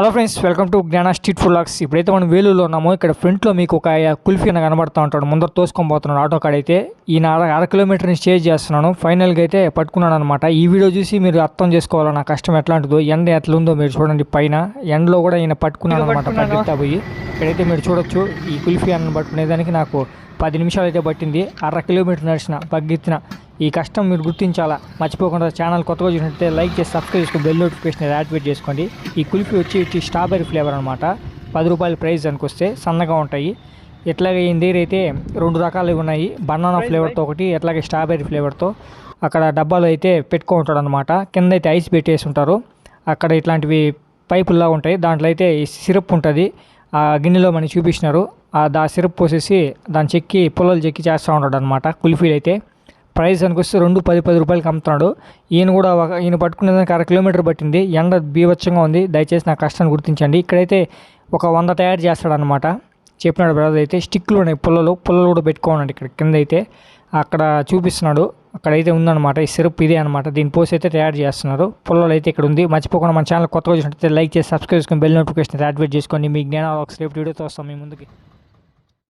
Hello friends welcome to Gnana street food lakhs ఇప్పుడైతే మనం వేలూరులో ఉన్నామో. ఇక్కడ ఫ్రంట్లో మీకు ఒక కుల్ఫీ అని కనబడుతూ ఉంటాడు. ముందర తోసుకొని పోతున్నాడు ఆటో కాడ అయితే ఈయన అర అర కిలోమీటర్ని స్టేజ్ చేస్తున్నాను. ఫైనల్గా అయితే పట్టుకున్నాను అనమాట ఈ వీడియో చూసి మీరు అర్థం చేసుకోవాలి? నా కష్టం ఎట్లాంటిదో ఎండ ఎట్లా ఉందో మీరు చూడండి పైన. ఎండలో కూడా ఈయన పట్టుకున్నాను అనమాట పట్టుకుంటా పోయి. ఇక్కడైతే మీరు చూడొచ్చు ఈ కుల్ఫీ అన్న పట్టుకునేదానికి నాకు పది నిమిషాలు అయితే పట్టింది. అర కిలోమీటర్ నడిచిన పగ్గెత్తిన ఈ కష్టం మీరు గుర్తించాలా? మర్చిపోకుండా ఛానల్ కొత్తగా చూసినట్టే లైక్ చేసి సబ్స్క్రైబ్ చేసుకుని బెల్ నోటిఫికేషన్ యాక్టివేట్ చేసుకోండి. ఈ కుల్ఫీ వచ్చి వచ్చి స్ట్రాబెరీ ఫ్లేవర్ అనమాట పది రూపాయల ప్రైస్ అనుకొస్తే సన్నగా ఉంటాయి. ఎట్లాగే ఈ దగ్గర అయితే రెండు రకాలు ఉన్నాయి. బనానా ఫ్లేవర్తో ఒకటి ఎట్లాగే స్ట్రాబెరీ ఫ్లేవర్తో. అక్కడ డబ్బాలు అయితే పెట్టుకుంటాడు అనమాట కింద అయితే ఐస్ పెట్టేసి ఉంటారు. అక్కడ ఇట్లాంటివి పైపుల్లా ఉంటాయి. దాంట్లో అయితే ఈ సిరప్ ఉంటుంది. ఆ గిన్నెలో మనకి చూపించినారు ఆ దా సిరప్ పోసేసి దాన్ని చెక్కి పుల్లలు చెక్కి చేస్తూ ఉంటాడు అనమాట కుల్ఫీలు అయితే. ప్రైస్ దానికి వస్తే రెండు పది పది రూపాయలకి అమ్ముతున్నాడు. ఈయన కూడా ఒక ఈయన పట్టుకునేదానికి అర కిలోమీటర్ పట్టింది. ఎండ బీభత్సంగా ఉంది. దయచేసి నా కష్టాన్ని గుర్తించండి. ఇక్కడైతే ఒక వంద తయారు చేస్తాడనమాట చెప్పినాడు బ్రదర్ అయితే స్టిక్లు ఉన్నాయి పుల్లలు పుల్లలు కూడా పెట్టుకోనండి ఇక్కడ కింద అయితే అక్కడ చూపిస్తున్నాడు. అక్కడైతే ఉందన్నమాట. ఈ సిరప్ ఇదే అనమాట దీని పోసి అయితే తయారు చేస్తున్నారు. పుల్లలు అయితే ఇక్కడ ఉంది. మర్చిపోకుండా మన ఛానల్ కొత్తగా చూసినట్లయితే లైక్ చేసి సబ్స్క్రైబ్ చేసుకొని బెల్ నోటిఫికేషన్ యాక్టివేట్ చేసుకోండి. మీ జ్ఞానం ఒక రేపు వీడియోతో వస్తాం. మీ ముందుకి.